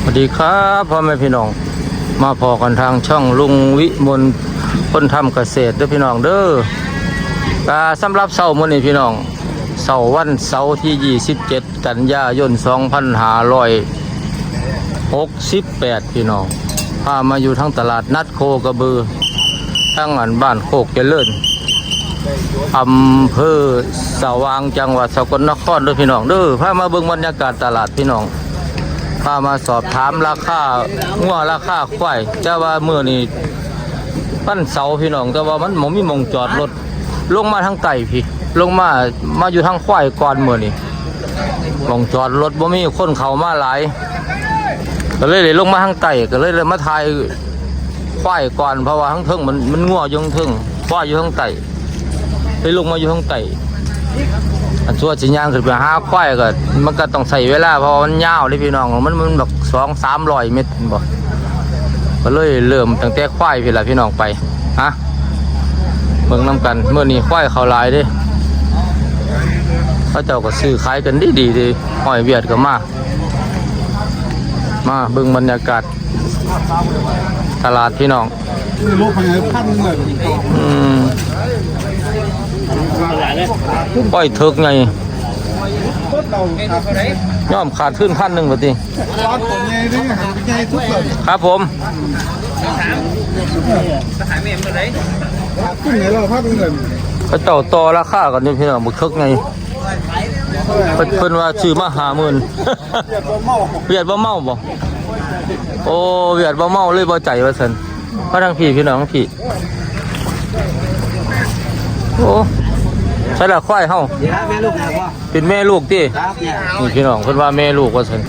สวัสดีครับพ่อแม่พี่น้อง มาพอกันทางช่องลุงวิมลคนทำเกษตรเด้อพี่น้องเด้อกาสำหรับเสาร์มื้อนี้พี่น้องเสาร์วันเสาร์ที่ 27 กันยายน 2568 พี่น้องพามาอยู่ทั้งตลาดนัดโคกระบือทั้งอันบ้านโคกเจริญ อำเภอสว่างจังหวัดสกลนครด้อพี่น้องเด้อพามาเบิ่งบรรยากาศตลาดพี่น้องพามาสอบถามราคางัวราคาควายจะว่าเมื่อนี้ปั้นเสาพี่น้องแต่ว่ามันหมมีมงจอดรถลงมาทางไต่พี่ ลงมามาอยู่ทางควายก่อนเมื่อนี้หมองจอดรถบ่มีคนเขามาหลายก็เลยเลยลงมาทางไต่ก็เลยเลยมาถ่ายควายก่อนเพราะว่าทางเทิงมันมันงัวอยู่ทางเทิงควายอยู่ทางไต่ เลยลงมาอยู่ทางไต่อันส่วนสิย่างขึ้นไปหาควายก็มันก็ต้องใส่เวลาเพราะมันยาวเลยพี่น้องมันมันแบบสองสามร้อยเมตรบ่ก็เลยเริ่มตั้งแต่ควายพี่ละพี่น้องไปฮะเบิ่งน้ำกันเมื่อนี้ควายเขาลายด้เขาเจ้าก็ซื้อขายกันดีดีดีหอยเวียดก็มา มาเบิ่งบรรยากาศตลาดพี่น้องลูกพันพันเลยอืม ก้อยเถิกไงย่อมขาดขึ้นพันหนึ่งปติร้อนตัวใหญ่ด้วยไปใหญ่ทุกเลยครับผมขึ้นไหนเราพันเงินเจ้าต่อราคากันนี่พี่น้องบุกเถิกไงเพิ่นเพิ่นว่าซื้อมาหาหมื่นเรียกว่าเมาเวียดบ่เมาบ่โอ้เวียดบ่เมาเลยบ่ใจว่าซั่นพระทางพี่พี่น้องทางพี่โอ้ ใช่ละควายเฮาเดี๋ยวแม่ลูกนะพ่อเป็นแม่ลูกติครับเนี่ยนี่พี่น้องเพิ่นว่าแม่ลูกว่าซั่น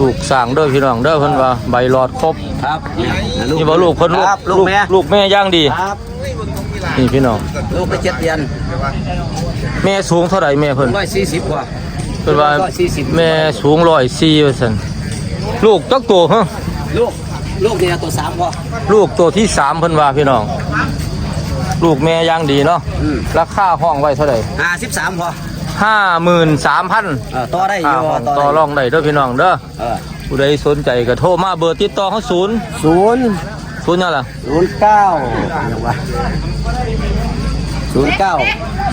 ลูกสร้างเด้อพี่น้องเด้อเพิ่นว่าใบหลอดครบครับเนี่ยนี่บ่ลูกเพิ่นลูกครับลูกแม่ลูกแม่ย่างดีครับนี่พี่น้องลูกไปเจ็ดเดือนแม่สูงเท่าไหร่แม่เพิ่นร้อยสี่สิบกว่าเพิ่นว่า140แม่สูง104ว่าซั่นลูกจักตัวฮะลูกลูกเนี่ยตัวสามพอลูกตัวที่สามเพิ่นว่าพี่น้อง ลูกแม่ย่างดีเนาะอืม ราคาห้องไว้เท่าไหร่ห้าสิบสามพอห้าหมื่นสามพันเออต่อได้ออ่ายู่ห้องต่อต่อรได้องได้เด้อพี่น้องเด้อเออผู้ใดสนใจก็โทรมาเบอร์ติดต่อเขาศูนย์ศูนย์ศูนย์นั่นล่ะศูนย์เก้าอย่างวะ ศูนย์เก้า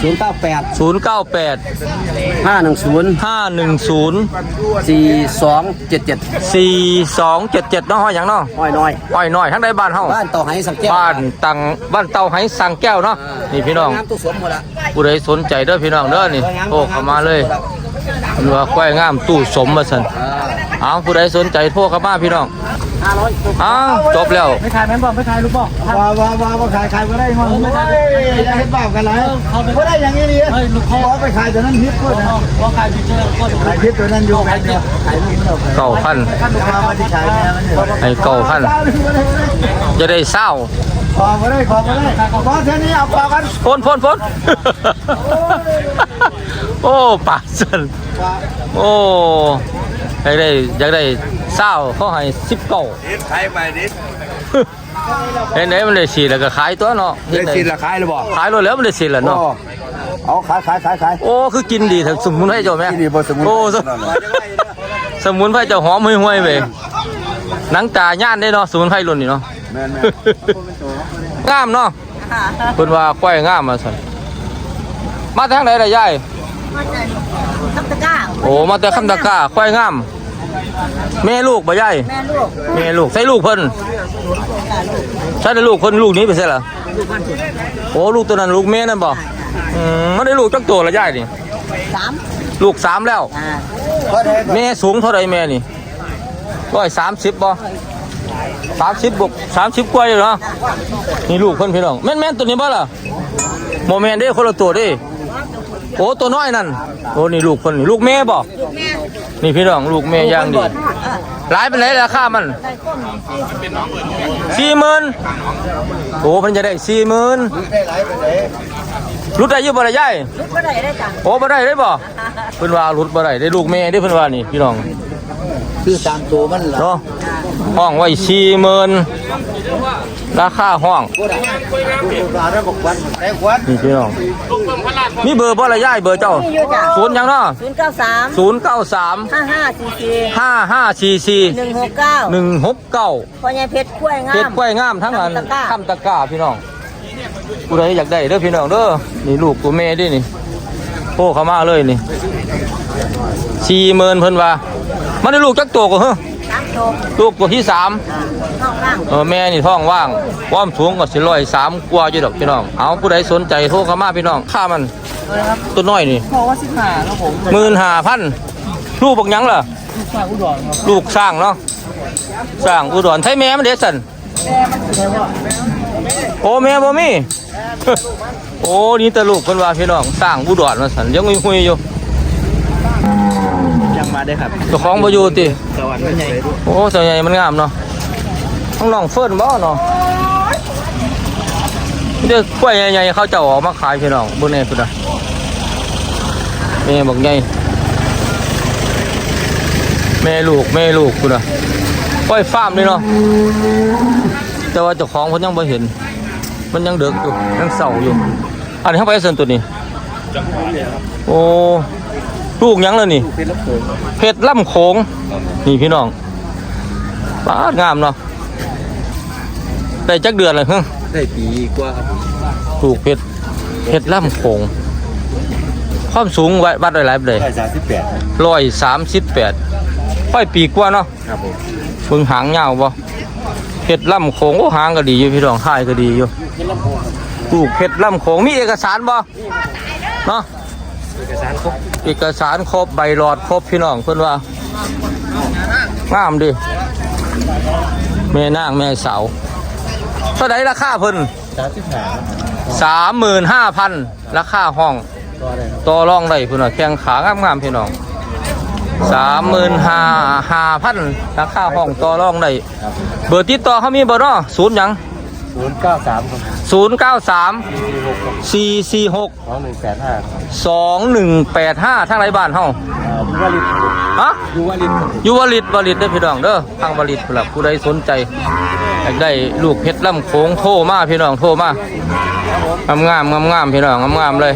ศูนย์เก้าแปดศูนย์เก้าแปดห้าหนึ่งศูนย์ห้าหนึ่งศูนย์สี่สองเจ็ดเจ็ดสี่สองเจ็ดเจ็ดเนาะห้อยหยังเนาะห้อยน้อยห้อยน้อยทั้งใดบ้านเฮาบ้านต่อไหสังแก้วบ้านตังบ้านเตาไหสังแก้วเนาะนี่พี่น้องน้ำตู้สวมหมดละผู้ใดสนใจเด้อพี่น้องเด้อนี่โทรเข้ามาเลยเพิ่นว่าควายงามตู้สมมาซั่นเออเอาผู้ใดสนใจโทรเข้ามาพี่น้อง ห้าร้อยอ้าวจบแล้วไม่ขายแม่นบอกไม่ขายลูกบอกว้าว้าว้าว่าขายขายก็ได้มั้งไม่ได้จะเห็นบ้ากันไรก็ได้อย่างนี้ดีขอไปขายตัวนั้นพิษก็นะว่าขายพิเศษก็ขายพิษตัวนั้นอยู่แค่เดียวขายลูกเดียวเก้าพันขั้นลูกค้ามาที่ขายเนี่ยมันอยู่ให้เก้าพันจะได้เศร้าขอมาได้ขอมาได้ขอเท่านี้เอาปากันพ้นพ้นพ้นโอ้ปากสันโอ้อยากได้อยากได้ เศร้าเขาให้สิบเก้าขายไปดิเห็นไหนมันได้สีแล้วก็ขายตัวเนาะได้สิราคายหรือบ่ขายรถแล้วมันได้สีแล้วเนาะเอาขายขายขายขายโอ้คือกินดีทั้งสมุนไพรเจ้าแม่กินดีบ่สมุนไพรโอ้สสมุนไพรเจ้าหอมห่วยๆเว้ยหนังตาย่านได้เนาะสมุนไพรรุ่นนี้เนาะแม่นงามเนาะเพิ่นว่าควายงามมาสั่นมาทางไหนล่ะยายทับตะกร้าโอ้มาแต่คำตะกร้าควายงาม แม่ลูกบ่ยายแม่ลูกแม่ลูกใส่ลูกเพิ่นใช่แต่ลูกเพิ่นลูกนี้ไปใช่เหรอโอ้ลูกตัวนั้นลูกแม่นั่นบ่อืมไม่ได้ลูกจักตัวละยายนี่สามลูกสามแล้วอ่าแม่สูงเท่าไรแม่นี่ร้อยสามสิบบ่สามสิบบวกสามสิบกว่าอยู่เนาะนี่ลูกเพิ่นพี่น้องแม่นแม่นตัวนี้บ่ล่ะโมแมนเด้คนละตัวเด้ โอ้ตัวน้อยนั่นโอ้นี่ลูกเพิ่นนี่ลูกแม่บ่ลูกแม่นี่พี่น้องลูกแม่ย่างดีหลายเป็นไรราคามันสี่หมื่นโอ้เพิ่นจะได้สี่หมื่นรุดได้อยี่บ่ละยายลูกก็ได้ได้จ้ะโอ้บ่ได้ได้บ่เพิ่นว่ารุดบ่ได้ได้ลูกแม่เด้เพิ่นว่านี่พี่น้องคือสามตัวมันละเนาะห้องไว้สี่หมื่น ราคาห้องปลาได้บอกวันแต่ควันนี่พี่น้องมีเบอร์บ่ละย่ายเบอร์เจ้านี่อยู่จ้ะศูนย์หยังเนาะศูนย์เก้าสามศูนย์เก้าสามห้าห้าสี่สี่ห้าห้าสี่สี่หนึ่งหกเก้าหนึ่งหกเก้าพ่อใหญ่เพชรกล้วยงาเพชมรกล้วยงามทั้งอันทำตะกร้าทำตะกร้าพี่น้องผู้ใดอยากได้เด้อพี่น้องเด้อนี่ลูกกูแม่ดินี่โอ้เขามาเลยนี่สี่หมื่นเพิ่นว่ามันได้ลูกจักตัวก็เฮ้อ สามโชคลูกตัวที่สามน้องล่างเออแม่นี่ท้องว่างความสูงก็สิร้อยสามกว่าอยู่ดอกพี่น้อง เอาผู้ใดสนใจโทรเข้ามาพี่น้องค่ามันตัวน้อยนี่เพราะว่าสิบห้าครับผมหมื่นห้าพันลูกบักหยังล่ะฝากอุดรครับลูกสร้างเนาะสร้างอุดรใช้แม่มันเด็ดสันโอ้แม่บ่มีโอ้นี่แต่ลูกเพิ่นว่าพี่น้องสร้างอุดรมาสันยังหุยๆอยู่ยัง มาได้ครับเจ้าของบ่อยู่ติสวรรค์มันใหญ่โอ้เจ้าใหญ่มันงามเนาะต้องลองเฟิร์นบ่เนาะเดี๋ยวกล้วยใหญ่ๆเขาเจ้าเออกมาขายพี่น้องบ่แน่พุ่นน่ะแม่บักใหญ่แม่ลูกแม่ลูกพุ่นน่ะกล้วยฟาร์มนี่เนาะแต่ว่าเจ้าของเพิ่นยังบ่เห็น มันยังเด็กอยู่ยังเศร้าอยู่อันนี้เฮาไปเซินตัวนี้โอ้ ลูกหยังแล้วนี่ เป็นลูกโป่งเพชรล่ำโขงนี่พี่น้องป้าดงามเนาะได้จักเดือนเลยเฮ้ยได้ปีกว่าครับปลูกเพชรเพชรล่ำโขงความสูงวัดวัดได้หลายปานใดได้สามสิบแปดร้อยสามสิบแปดค่อยปีกว่าเนาะครับผมเบิ่งหางยาวบ่เพชรล่ำโขงโอ้หางก็ดีอยู่พี่น้องท้ายก็ดีอยู่ปลูกเพชรล่ำโขงมีเอกสารบ่เนาะ เอกสารครบเอกสารครบใบหลอดครบพี่น้องเพิ่นว่างามดิแม่นางแม่สาวเท่าไดราคาเพิ่นสามสิบห้าสามหมื่นห้าพันราคาห้องก็ได้ครับต่อรองได้เพิ่นว่าแข้งขางามๆพี่น้องสามหมื่นห้าห้าพันราคาห้องต่อรองได้ครับเบอร์ติดต่อเขามีเบอร์เนาะศูนย์หยัง ศูนย์เก้าสามครับศูนย์เก้าสามสี่หกครับสี่สี่หกสองหนึ่งแปดห้าครับสองหนึ่งแปดห้าทางไรบ้านเฮาอ่ายูวาลิตฮะ ยูวาลิตครับอยู่วลิตวลิตเด้อพี่น้องเด้อทางวลิตพุ่นล่ะผู้ใดสนใจอยากได้ลูกเพชรลำโขงโทรมาพี่น้องโทรมางามงามงามงามๆพี่น้องงามงามๆเลย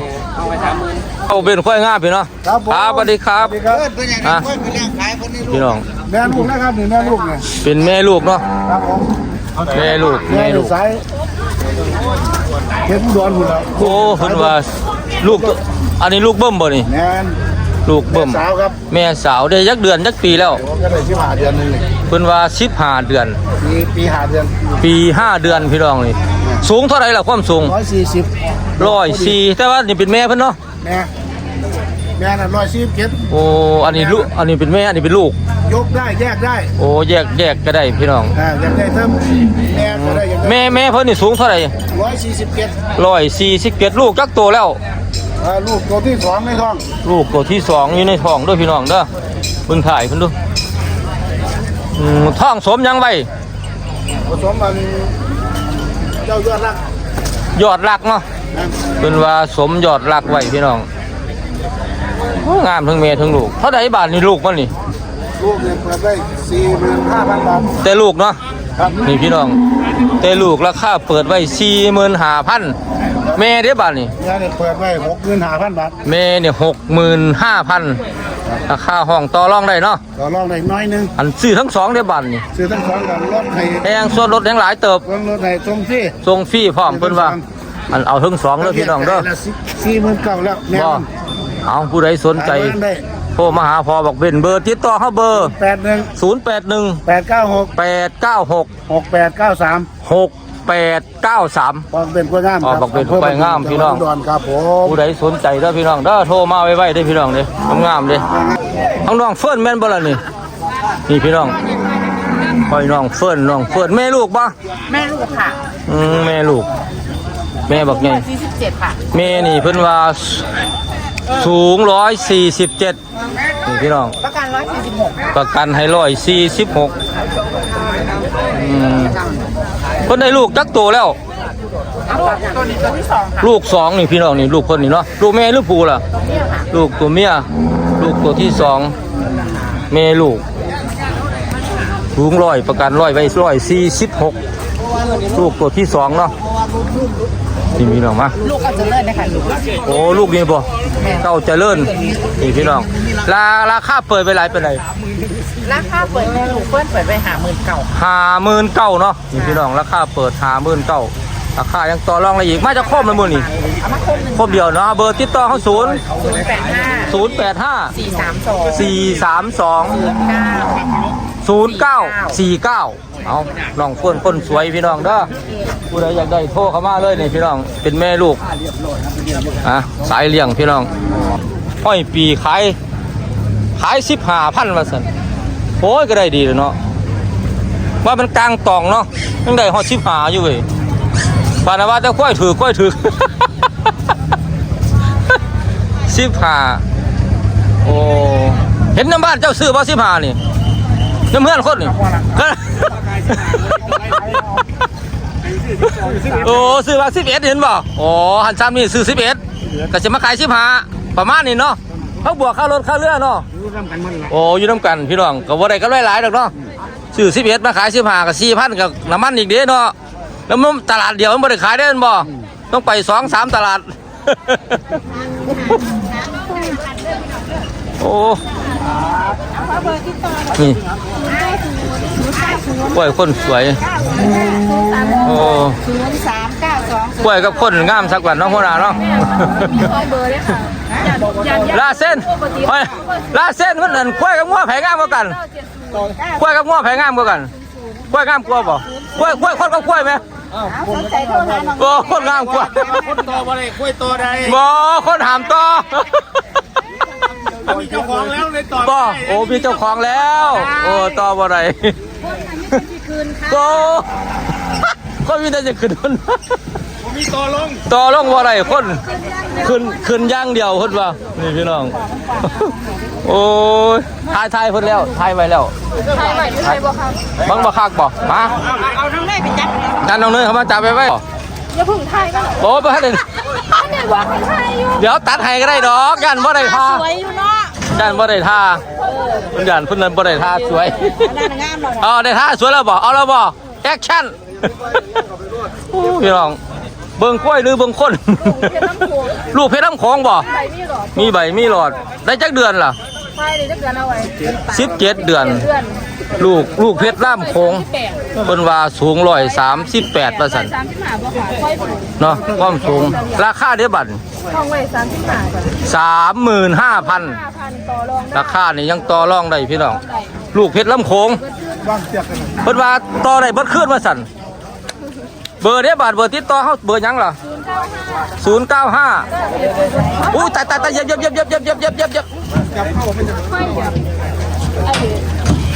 เอาเป็นค่อยงามพี่น้องครับผม สวัสดีครับครับเป็นอย่างอะนี้เป็นเรื่องขายคนนี้ลูกพี่น้องแม่ลูกนะครับนี่แม่ลูกเนี่ยเป็นแม่ลูกเนาะครับผม แม่ลูกแม่แม่ลูลูกกสายเข็มดอนหมดแล้วโอ้เพิ่นว่าลูกตัวอันนี้ลูกเบิ่มบ่นี่แม่นลูกเบิ่มสาวครับ แม่สาวได้ยักเดือนยักปีแล้วผมก็ได้สิบห้าเดือนหนึงนี่เพิ่นว่า15เดือน ปีปีห้าเดือน ปีห้าเดือนพี่น้องนี่ สูงเท่าไหร่ล่ะความสูงร้อยสี่สิบร้อยสี่แต่ว่านี่เป็นแม่เพิ่นเนาะแม่ แม่น่ะร้อยสี่สิบเจ็ดโอ้อันนี้ลูกอันนี้เป็นแม่อันนี้เป็นลูก ยกได้แยกได้โอ้แยกแยกก็ได้พี่น้องอ่าอยากได้เพิ่มแม่ก็ได้อยากได้แม่แม่เพิ่นนี่สูงเท่าไหร่ร้อยสี่สิบเจ็ดร้อยสี่สิบเจ็ดลูกจักโตแล้ว อ่าลูกตัวที่สองในท้องลูกตัวที่สองอยู่ในท้องด้วยพี่น้องเด้อเพิ่งถ่ายเพิ่นดูอืมท้องสมยังไว้ผสมมันเจ้ายอดรักยอดรักเนาะนะเพิ่นว่าสมยอดรักไว้พี่น้อง โอ้งามทั้งแม่ทั้งลูก เท่าใดบาทนี่ลูกมันนี่ ลูกเนี่ยเปิดได้สี่หมื่นห้าพันบาทแต่ลูกเนาะ ครับนี่พี่น้อง แต่ลูกราคาเปิดไว้45,000แม่เด้บาทนี่ เนี่ยเนี่ยเปิดไว้หกหมื่นห้าพันบาทเมเนี่ยหกหมื่นห้าพันราคาห้องต่อรองได้เนาะ ต่อรองได้น้อยหนึงอันซื้อทั้งสองได้บันนี่ซื้อทั้งสองกันรถให้แพงส่วนลดแพงหลายเติบ รถรถให้ตรงที่ทรงฟรีพร้อมเพิ่นว่า อันเอาทั้งสองเด้อพี่น้องเด้อ สี่หมื่นเก้าแล้วแม่บ่ เอาผู้ใดสนใจได้โทรมาหาพอบอกเป็นเบอร์ติดต่อเขาเบอร์แปดหนึ่ง081แปดเก้าหก896หกแปดเก้าสาม6893บอกเป็นกล้วยงามอ๋อบอกเป็นกล้วยงามพี่น้องดอนครับผมผู้ใดสนใจเด้อพี่น้องเด้อโทรมาไว้ๆเด้อพี่น้องเด้องามๆเด้ทั้งน้องเฟิร์นแม่นบ่ล่ะนี่นี่พี่น้องคอยน้องเฟิร์นน้องเฟิร์นแม่ลูกบ่แม่ลูกค่ะอืมแม่ลูก แม่บอกไงสี่สิบเจ็ดค่ะแม่นี่เพิ่นว่า สูงร้อยสี่สิบเจ็ดนี่พี่น้อง ประกันร้อยสี่สิบหกประกันให้ร้อยสี่สิบหกเพิ่นได้ลูกจักโตแล้ว ตัวนี้ตัวที่สองค่ะลูกสองนี่พี่น้องนี่ลูกคนนี่เนาะลูกแม่หรือปู่ล่ะ ลูกตัวเมียลูกตัวที่สองแม่ลูกสูงร้อยประกันร้อยไว้ร้อยสี่สิบหกลูกตัวที่สองเนาะ นี่พี่น้องมาลูกก็จะเลิศนะคะลูกโอ้ลูกนี่บ่เต้าเจริญนี่พี่น้องราราคาเปิดไปหลายเป็นไรราคาเปิดแม่ลูกเปิ้ลเปิดไปหาหมื่นเก่าห้าหมื่นเก้าเนาะนี่พี่น้องราคาเปิดห้าหมื่นเก้าราคายังต่อรองอะไรอีกมาจะครบเลยมื้อนี่เอามาคมหนึ่งครบเดียวเนาะเบอร์ติดต่อเขาศูนย์ศูนย์แปดห้าศูนย์แปดห้าสี่สามสองสี่สามสองเก้าศูนย์เก้าสี่เก้า เอาน้องเพื่อนคนสวยพี่น้องเด้อผู้ใดอยากได้โทรเข้ามาเลยนี่พี่น้อง เป็นแม่ลูกอะสายเลี้ยงพี่น้องห้อยปีขายขายสิบห้าพันมาสันโอ้ยก็ได้ดีเลยเนาะว่ามันกลางตองเนาะยังได้หอดสิบห้าอยู่เว้ยปานว่าแต่ค่อยถือค่อยถือสิบห้าโอ้เห็นน้ำบ้านเจ้าซื้อว่าสิบห้านี่น้ำเพื่อนคนนี่ โอ้ซื้อมาสิบเอ็ดเห็นบ่โอ้หันซ้ำนี่ซื้อสิบเอ็ดก็จะมาขายสิบห้าประมาณนี้เนาะเขาบวกค่ารถค่าเรือเนาะโอ้อยู่น้ำกันพี่น้องก็บ่ได้ก็หลายดอกเนาะซื้อสิบเอ็ดมาขายสิบห้ากับสี่พันกับน้ำมันอีกเด้เนาะแล้วมันตลาดเดียวมันบ่ได้ขายได้แม่นบ่ต้องไปสองสามตลาด โอ้นี่กล้วยคนสวยโอ้ศูนย์สามเก้าสองกล้วยกับคนงามสักวันเนาะหัวหน้าเนาะมีคอยเบอร์ด้วยค่ะยันยันยันลาเส้นเฮ้ยลาเส้นมันนั่นกล้วยกับงัวแผงงามกว่ากันกล้วยกับงัวแผงงามกว่ากันกล้วยงามกว่าบ่กล้วยกล้วยคนกับกล้วยไหมคนใจโทรหาน้องโอ้คนงามกว่าคนต่อบ่ได้คุยต่อได้บ่คนหามต่ อมีเจ้าของแล้วเลยต่อบ่ โอ้มีเจ้าของแล้ว โอ้ต่อบ่ได้คืนค่ะโอ้คนมีแต่จะขึ้นคนมีต่อลงต่อลงบ่ได้คน ขึ้นขึ้นอย่างเดียวคนว่านี่พี่น้อง โอ้ยทายทายเพิ่นแล้วทายไว้แล้วใครไหวอยู่ใครบอกครับบังบ่คักบ่มาเอาทั้งได้ไปจัดจานน้องเนยเขามาจับไปไว้ อย่าพึ่งไทยกันโอ้บ่ทันได้เนี่ยว่าคนไทยอยู่เดี๋ยวตัดให้ก็ได้ดอกยันบ่ได้ท่าสวยอยู่เนาะยันบ่ได้ท่าเพิ่นยันเพิ่นนั้นบ่ได้ท่าสวยด้านงามเลยอ๋อได้ท่าสวยแล้วบ่เอาแล้วบ่แอคชั่นโอ้พี่น้องเบิ่งกล้วยหรือเบิ่งคนเพชรน้ำโขงลูกเพชรน้ำโขงบ่ใบมีหรอมีใบมีหลอดได้จักเดือนล่ะ ไฟเลยจะเดือนเอาไว้สิบเจ็ดเดือน เดือนลูกลูกเพชรล่ามโขงแปดเพิ่นว่าสูงร้อยสามสิบแปดเปอร์เซ็นต์สามสิบห้าบ่ค่ะไฟผูกเนาะความสูง ราคาเดียวบัตรห้องไว้สามสิบห้าจ้ะสามหมื่นห้าพันห้าพันต่อรองราคานี่ยังต่อรองได้พี่น้องได้ลูกเพชรลำโขงเพิ่นว่าต่อได้เบิดขึ้นมาสั่นเบอร์เดียวบาทเบอร์ติดต่อเฮาเบอร์หยังล่ะศูนย์เก้าห้า ศูนย์เก้าห้าอู้ตายตายตายเย็บเย็บเย็บเย็บเย็บเย็บเย็บเย็บเย็บไฟเดี๋ยวไอ้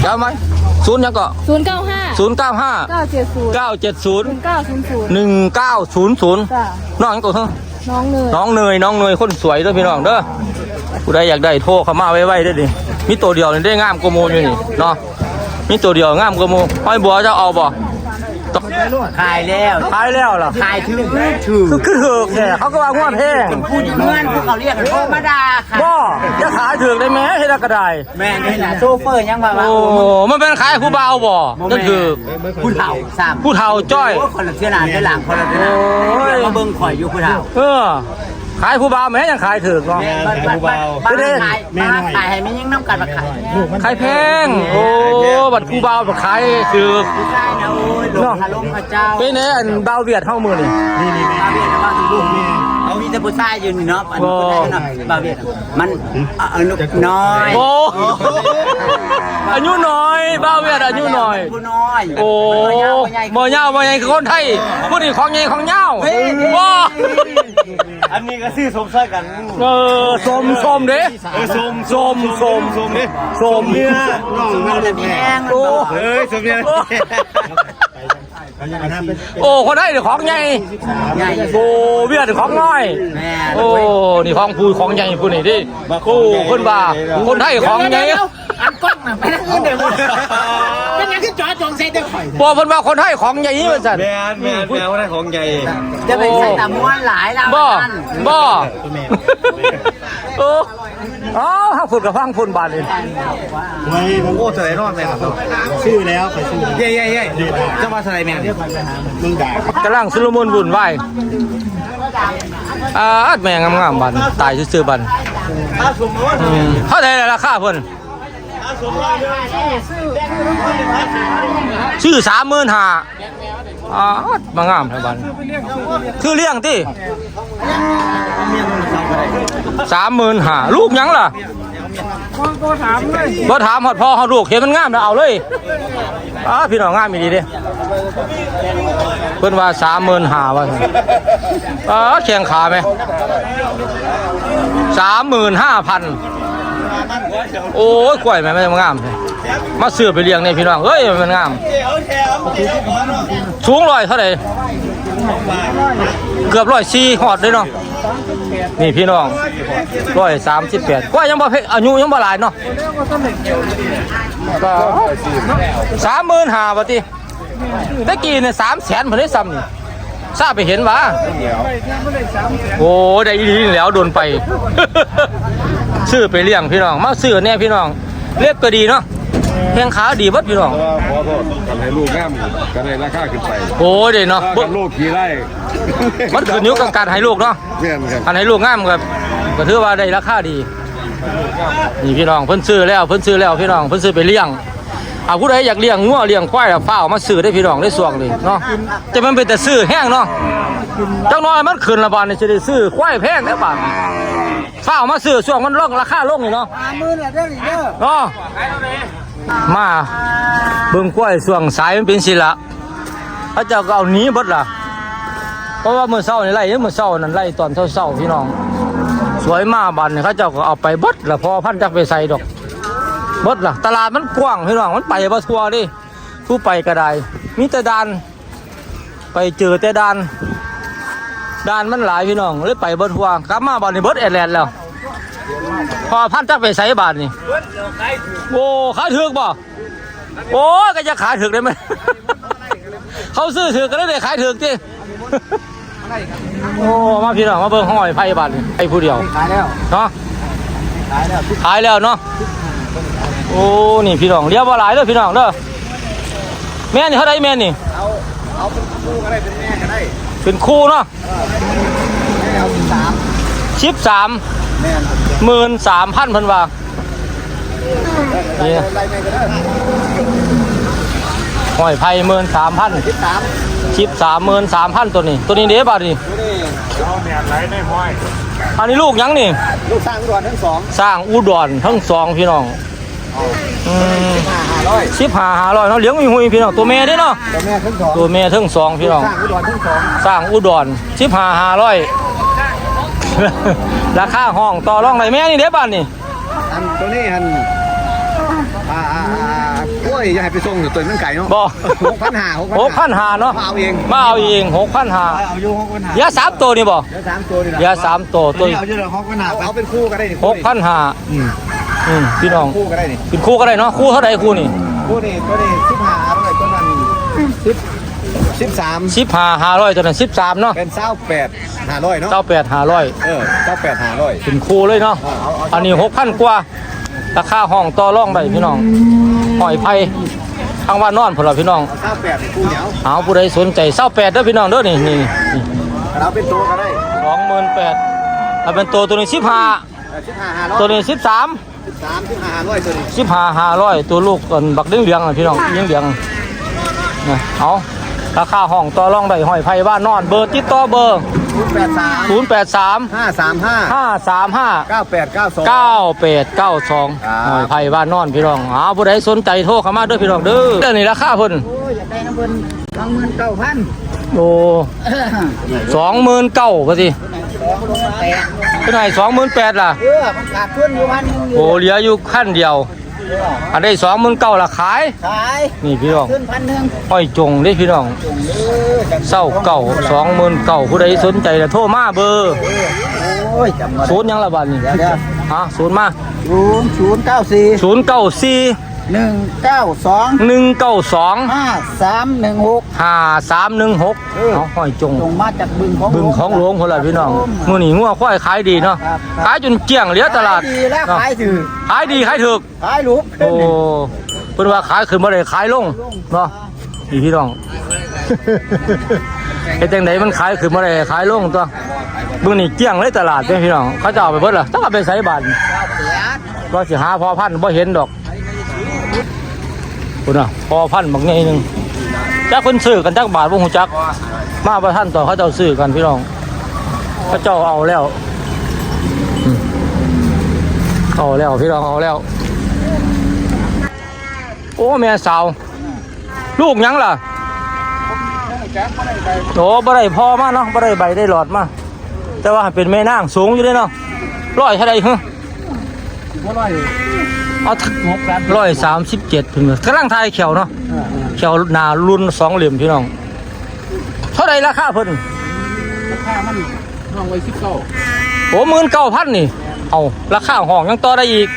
เดี๋ยวไหมศูนย์หยังก็ศูนย์เก้าห้าศูนย์เก้าห้าเก้าเจ็ดศูนย์เก้าเจ็ดศูนย์เก้าศูนย์ศูนย์หนึ่งเก้าศูนย์ศูนย์จ้ะน้องหยังก็เถอะน้องเนยน้องเนยน้องเนยคนสวยเด้อพี่น้องเด้อผู้ใดอยากได้โทรเข้ามาไว้ๆเด้อดิมีตัวเดียวนี่ได้งามกว่าหมูอยู่นี่เนาะมีตัวเดียวงามกว่าหมูห้อยบัวจะเอาบ่ต้อง ขายแล้วขายแล้วล่ะขายถึงถือคือคือถือกแท้เขาก็ว่าง่วงแพงพูดอยู่เงื่อนพวกเขาเรียกกันโทมาดาค่ะบ่จะขายถือกได้ไหมให้ได้กระไดแม่นี่นะโซเฟอร์ยังว่าว่าโอ้มันเป็นขายผู้เบาบ่ก็ถือกผู้เฒ่าสามผู้เฒ่าจ้อยโอ้คนละเสื้อหนานเสื้อหลังคนละเสื้อหนานโอ้ยมาเบิ่งข่อยอยู่ผู้เฒ่าเออ ขายผู้เบาแม้ยังขายถือกเนาะ แม่บ้านบ้านบ้านบ้านขายบ้านขายให้ไม่ยิ่งน้ำกันมาขายขายแพง โอ้ บัดผู้เบาบัดขายถือกผู้ชายนะโอ้ยหลวงพระลงพระเจ้าเป็นไงอันเบาเวียดเท่ามือนี่นี่นี่บาเวียดนะบ้านลูกนี่เอา มีแต่ผู้ชายอยู่นี่เนาะอันนี้ผู้ชายเนาะบาเวียดมันอนุน้อยโอ้อายุน้อยบ้าวเวียดอายุน้อย ผู้น้อยโอ้บ่ยาวบ่ใหญ่คือคนไทยผู้นี้ของใหญ่ของยาวบ่อันนี้ก็ซื้อสมใส่กัน เออสมสมเด้เออสมสมสมสมนี่สมเนี่ยน้องมัมันนจะมีแห้งโอ้เอ้ยสมเนี่ย โอ้คนไทยนี่ของใหญ่ใหญ่โอ้เวียดนี่ของน้อยแม่โอ้นี่ของผู้ของใหญ่ผู้นี้ดิโอ้คนบ่าคนไทยของใหญ่ไอ้หันกล้องน่ะไปทางอื่นเดี๋ยวเป็นยังคือจอจงใส่เดี๋ยวข่อยบอกเพิ่นว่าคนให้ของใหญ่นี้ว่าซั่นแมนแมนแมนว่าได้ของใหญ่จะไปใส่ตะม้วนหลายแล้วบ่บ่โอ้อ๋อห้างฝุ่นกับห้างฝุ่นบาดนี่ไม่โอ้สไลด์รอดแม่ครับชื่อแล้วไปชื่อเย่เย่เย่จะมาสไลด์แม่มึงด่ากำลังสุลมุนวุ่นวายอ่าอัดแม่งามๆบันตายซื่อๆบันอืมเท่าไหร่ล่ะราคาเพิ่นชื่อสามหมื่นห้าอ่ามางามแท้บันคือเลี้ยงติสามหมื่นห้าลูกหยังล่ะ บ่ถามหอดพ่อหอดลูกเห็นมันงามแล้วเอาเลยอ่าพี่น้องงามอีดีเด้เพิ่นว่าสามหมื่นห้าว่าซั่นเออแข่งขาไหมสามหมื่นห้าพันโอ้ยกล้วยแม่มันงามเลยมาซื้อไปเลี้ยงเนี่ยพี่น้องเอ้ยมันงาม สูงร้อยเท่าไหร่ เกือบร้อยสี่หอดเลยเนาะนี่พี่น้องร้อยสามสิบแปดกล้วยยังบ่เพอายุยังบ่หลายเนาะสามหมื่นห้าบาทีตะกี้เนี่ยสามแสนผมได้ซ้ำนี่ทราบไปเห็นวะโอ้ได้อีนีแล้วโดนไป ซื้อไปเลี้ยงพี่น้อง มาซื้อเนี่ยพี่น้อง เล็บก็ดีเนาะ แข้งขาดีเบัดพี่น้องขอโทษกันให้ลูกงามกันให้ราคาขึ้นไปโอ้เด้เนาะถ้าบ่กันลูกขี่ไร่มันขึ้นอยู่กับการให้ลูกเนาะเพื่อนครับอันให้ลูกงามกับก็ถือว่าได้ราคาดี นี่พี่น้องเพิ่นซื้อแล้วเพิ่นซื้อแล้วพี่น้องเพิ่นซื้อไปเลี้ยงเอาผู้ใดอยากเลี้ยงงัวเลี้ยงควายแล้วฟ้าวมาซื้อได้พี่น้องได้สวงเลยเนาะแต่มันเป็นแต่ซื้อแห้งเนาะจังน้อยมันขึ้นละบาทนี่สิได้ซื้อควายแพงแล้วบาทฟ้าวมาซื้อช่วงมันลงราคาลงนี่เนาะห้าหมื่นละเด้อนี่เด้อเนาะ มาเบิ่งควายช่วงสายมันเป็นสิละพระเจ้าก็เอาหนีเบิดล่ะ เพราะว่ามื้อเช้านี่ไล่มื้อเช้านั่นไล่ตอนเช้าๆพี่น้อง สวยมากบันเขาเจ้าก็เอาไปบดละพอพันจักไปใส่ดอกบดละตลาดมันกว้างพี่น้องมันไปบ่ทัวดิผู้ไปก็ได้มีแต่ดาน ไปเจอแต่ดานดานมันหลายพี่น้องเลยไปบ่ทัวกลับมาบันี้บดแอดแลนด์แล้ว พอพันจักไปใส่บาทนี่โอ้ขาถึกบ่โอ้ยก็จะขายถึกได้ไหมเขาซื้อถึกก็ได้ขายถึกจิโอ้มาพี่น้องมาเบิ่งห้อยไผ่บาทนี่ไอ้ผู้เดียวขายแล้วเนาะขายแล้วขายแล้วเนาะโอ้นี่พี่น้องเรียกว่าหลายเด้อพี่น้องเด้อแม่นี่เท่าไรแม่นี่เอาเป็นคู่ก็ได้เป็นแม่ก็ได้เป็นคู่เนาะแม่เอาเป็นสามชิปสามแม่ หมื่นสามพันพันว่านี่อะไรแม่ก็ได้ห้อยไผ่หมื่นสามพันสิบสามชิปสามหมื่นสามพันตัวนี้ ตัวนี้เด้บาทนี่ดูนี่อันนี้ลูกหยังนี่ ลูกสร้างอุดรทั้งสอง สร้างอุดรทั้งสองพี่น้องอืมห้าห้าร้อยสิบห้าห้าร้อยเนาะเลี้ยงมีหุยพี่น้องตัวแม่เด้เนาะแต่แม่ทั้งสองตัวแม่ทั้งสองพี่น้องสร้างอุดรทั้งสองสร้างอุดรสิบห้าห้าร้อย ราคาห้องต่อรองไรแม่นี่เด้บ้านนี่อันตัวนี้หันอ่าอ่าอ่าโอ้ยอย่าให้ไปส่งอยู่ตัวมันไก่เนาะบ่หกพันห้าหกพันหาเนาะมาเอาเองมาเอาเองหกพันหาเอาอยู่หกพันห้ายาสามตัวนี่บ่เดี๋ยวสามตัวนี่แหละยาสามตัวตัวเอาอยู่เดี๋ยวหกพันห้าเอาเป็นคู่ก็ได้นี่หกพันหาอืมอืมพี่น้องคู่ก็ได้นี่เป็นคู่ก็ได้เนาะคู่เท่าไหร่คู่นี่คู่นี่ตัวนี้สิบห้าร้อยตัวนั้นสิบ สิบสามสิบห้าห้าร้อยตัวนั้นสิบสามเนาะเป็นเศร้าแปดห้าร้อยเนาะเก้าแปดห้าร้อยเออเศร้าแปดห้าร้อยเป็นคู่เลยเนาะเอาเอาอันนี้หกพันกว่าราคาห้องต่อรองได้พี่น้องหอยไผ่ทางว่านนอนพวกเราพี่น้องเศร้าแปดคู่เหนียวเอาผู้ใดสนใจเศร้าแปดเด้อพี่น้องเด้อนี่นี่นี่เราเป็นตัวก็ได้สองหมื่นแปดถ้าเป็นตัวตัวนี้สิบห้าสิบห้าห้าร้อยตัวนี้สิบสามสิบสามสิบห้าห้าร้อยตัวนี้สิบห้าห้าร้อยตัวลูกก่อนบักเลี้ยงเลี้ยงๆน่ะพี่น้องเลี้ยงเลี้ยงๆนะเอา ราคาห้องต่อรองได้หอยไผ่บ้านนอนเบอร์ติดต่อเบอร์ศูนย์แปดสามศูนย์แปดสามห้าสามห้าห้าสามห้าเก้าแปดเก้าสองเก้าแปดเก้าสองครับหอยไผ่บ้านนอนพี่น้องเอาผู้ใดสนใจโทรเข้ามาเด้อพี่น้องเด้อเรื่องนี้ราคาเพิ่นโอ้ยอยากได้น้ำเงินสองหมื่นเก้าพันโอ้สองหมื่นเก้าพอสิสองลงมาแตกเป็นไงสองหมื่นแปดล่ะเออมันขาดทุนอยู่พันหนึงอยู่โอ้เหลืออยู่ขั้นเดียว อันได้สองหมื่นเก้าละขาย ขายนี่พี่น้องขึ้นพันหนึ่งห้อยจงได้พี่น้องจงเด้อจังเศร้าเก่าสองหมื่นเก่าผู้ใดสนใจละโทรมาเบอร์โอ้ยจำมาศูนย์หยังละบาทนี่เดี๋ยวเดี๋ยวอะศูนย์มาศูนย์ศูนย์เก้าสี่ศูนย์เก้าสี่ หนึ่งเก้าสองหนึ่งเก้าสองห้าสามหนึ่งหกห้าสามหนึ่งหกเออเอาห้อยจง ส่งมาจากบึงของบึงของหลวงคนละพี่น้องครับผมมื้อนี้งัวควายขายดีเนาะครับครับขายจนเกลี้ยงเหลือตลาดขยดีแล้วเนาะขายถือขายดีขายถูกขายรูปโอ้เพิ่นว่าขายขึ้นบ่ได้ขายลงเนาะนี่พี่น้องเฮ็ดจังไดมันขายขึ้นบ่ได้ขายลงตัวเบิ่งนี่เกลี้ยงเลยตลาดเด้อพี่น้องเขาจะเอาไปเบิดล่ะต้องเอาไปใส่บาทก็สิหาพอพันธุ์บ่เห็นดอก พุ่นน่ะพอพันธ์บักใหญ่หนึงจักเพิ่นซื้อกันจักบาทบ่ฮู้จัก มาบ่ทันต่อเขาเจ้าซื้อกันพี่น้องเขาเจ้าเอาแล้วเอาแล้วพี่น้องเอาแล้ว โอ้แม่สาว ลูกยังล่ะโอ้บ่ได้พอมาเนาะบ่ได้ใบได้หลอดมาแต่ว่าเป็นแม่นางสูงอยู่ด้เนาะร้อยเท่าไรฮะ เอาร้อยสามสิบเจ็ดถึงกำลังทายเขียวเนาะเขียวหนารุ่นสองเหลี่ยมพี่น้อง เท่าไรราคาเพิ่นห้องไว้สิบเก้าโอ้หมื่นเก้าพันนี่ เอาราคาห้องยังต่อได้อีก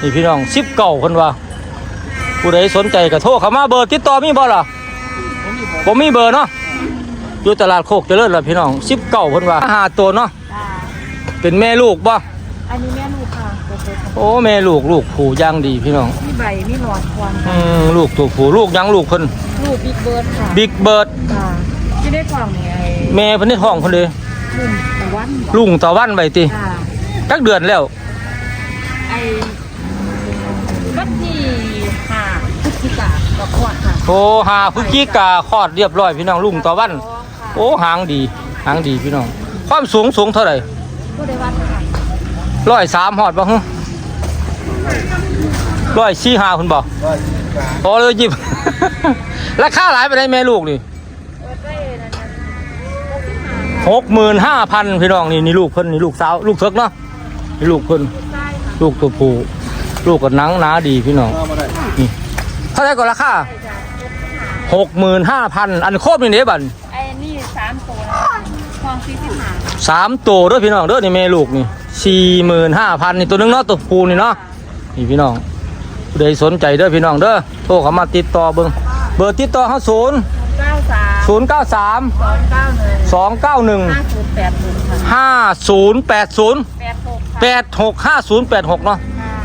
นี่พี่น้องสิบเก้าคนว่า ผู้ใดสนใจก็โทรเข้ามาเบอร์ติดต่อมีบ่ล่ะผมมีเบอร์เนาะอยู่ตลาดโคกเจริญล่ะพี่น้องสิบเก้าคนว่าหาตัวเนาะจ้าเป็นแม่ลูกบ่อันนี้แม่ลูกค่ะตัวเล็ก โอ้แม่ลูกลูกผูย่างดีพี่น้องมีใบมีหลอดควันอืมลูกตัวผูลูกยังลูกเพิ่นลูกบิ๊กเบิร์ดค่ะบิ๊กเบิร์ดจ้าที่ได้กล่องนี่ไอ้แม่เพิ่นในท้องเพิ่นเลยลุ่มตะวันลุงตะวันไปติจ้าจักเดือนแล้วไอ้วันที่ห้าพฤศจิกากับขวดค่ะโอ้หาพฤศจิกาคลอดเรียบร้อยพี่น้องลุงตะวันท้องค่ะโอ้หางดีหางดีพี่น้อง ความสูงสูงเท่าไหร่ก็ได้วัดค่ะร้อยสามหอดบ่ฮึ ร้อยสี่ห้าคุณบอกโอ้เลยจิบราคาหลายไปได้แม่ลูกนี่เปิดไว้นั่นน่ะหกหมื่นห้าพันพี่น้องนี่นี่ลูกเพิ่นนี่ลูกสาวลูกเถิกเนาะนี่ลูกเพิ่นใช่ค่ะลูกตัวผู้ลูกกับหนังหนาดีพี่น้องนี่เท่าไหร่ก็ราคาหกหมื่นห้าพันอันโคบนี่เด้บันไอ้นี่สามตัวนะคะทองสี่สิบห้าสามตัวเด้อพี่น้องเด้อนี่แม่ลูกนี่สี่หมื่นห้าพันนี่ตัวหนึงเนาะตัวผู้นี่เนาะ นี่พี่น้องผู้ใดสนใจเด้อพี่น้องเด้อโทรเข้ามาติดต่อเบิ่งเบอร์ติดต่อเขาศูนย์เก้าสามศูนย์เก้าสามสองเก้าหนึ่งสองเก้าหนึ่งห้าศูนย์แปดหนึ่งค่ะห้าศูนย์แปดศูนย์แปดหกค่ะแปดหกห้าศูนย์แปดหกเนาะ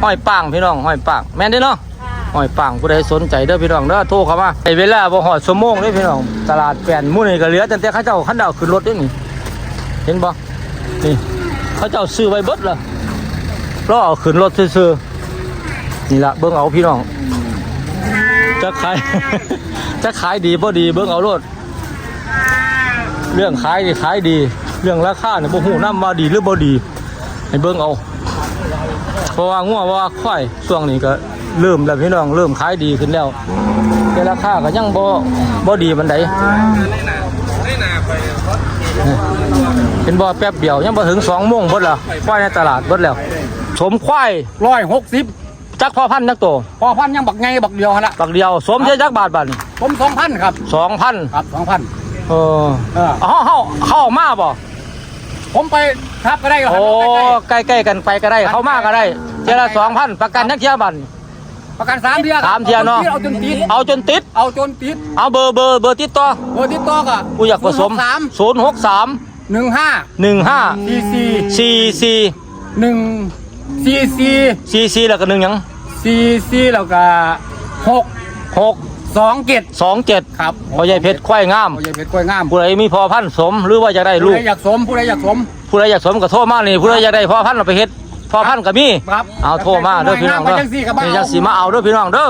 ห้อยปังพี่น้องห้อยปังแม่นเด้อเนาะค่ะห้อยปังผู้ใดสนใจเด้อพี่น้องเด้อโทรเข้ามาไอ้เวลาบ่ฮอดชั่วโมงเด้อพี่น้องตลาดแปลนหมู่นี่ก็เหลือแต่แต่เขาเจ้าคันดาวขึ้นรถเด้อนี่เห็นบ่นี่เขาเจ้าซื้อไว้เบิดละรอเอาขึ้นรถซื่อๆ นี่ละเบิ่งเอาพี่น้อง จะขาย จะขายดีบ่ดี เบิ่งเอารถเรื่องขายนี่ขายดี เรื่องราคาเนี่ยบ่ฮู้นํว่าดีหรือบ่ดีให้เบิ่งเอา เพราะว่างัวว่าค่อยช่วงนี้ก็เริ่มแล้วพี่น้องเริ่มขายดีขึ้นแล้ว แต่ราคาก็ยังบ่บ่ดีบันไดเป็นบ่แป๊บเดียวยังบ่ถึง2โมงเบิดล้วควายในตลาดเบิดแล้วสมควายร้อยหกสิบ จักพ่อพันธุ์จักโตพอพันยังบักไงบักเดียวฮะละบักเดียวสมใช้จักบาทบัดผมสองพันครับ2,000ครับสองพันเออเออเฮาเฮาเฮามาบ่ผมไปทับก็ได้เหรอโอ้ใกล้ใกล้ๆกันไปก็ได้เข้ามาก็ได้เทียละ2,000ประกันนักเที่ยวบัดๆประกันสามเทียสามเที่ยเนาะ เอาจนติดเอาจนติด เอาจนติดเอาเบอร์เบอร์เบอร์ติดต่อเบอร์ติดต่อก็กูอยากผสมสามศูนย์หกสามหนึ่งห้าหนึ่งห้าสี่สี่สี่สี่หนึ่งสี่สี่สี่สี่แล้วก็หนึ่งหยัง สี่สี่แล้วก็หกหกสองเจ็ดสองเจ็ดครับพ่อใหญ่เพชรควายงามพ่อใหญ่เพชรกล้วยงามผู้ใดมีพอพันธุ์สมหรือว่าจะได้ผู้ลูกใดอยากสมผู้ใดอยากสม ผู้ใดอยากสมก็โทรมานี่ผู้ใดอยากได้พอพันธุ์เราไปเฮ็ดพอพันธุ์ก็มีครับเอาโทรมาเด้อพี่น้องไปเด้อจังสี่กับบ้านี่จังสีมาเอาเด้อพี่น้องเด้อ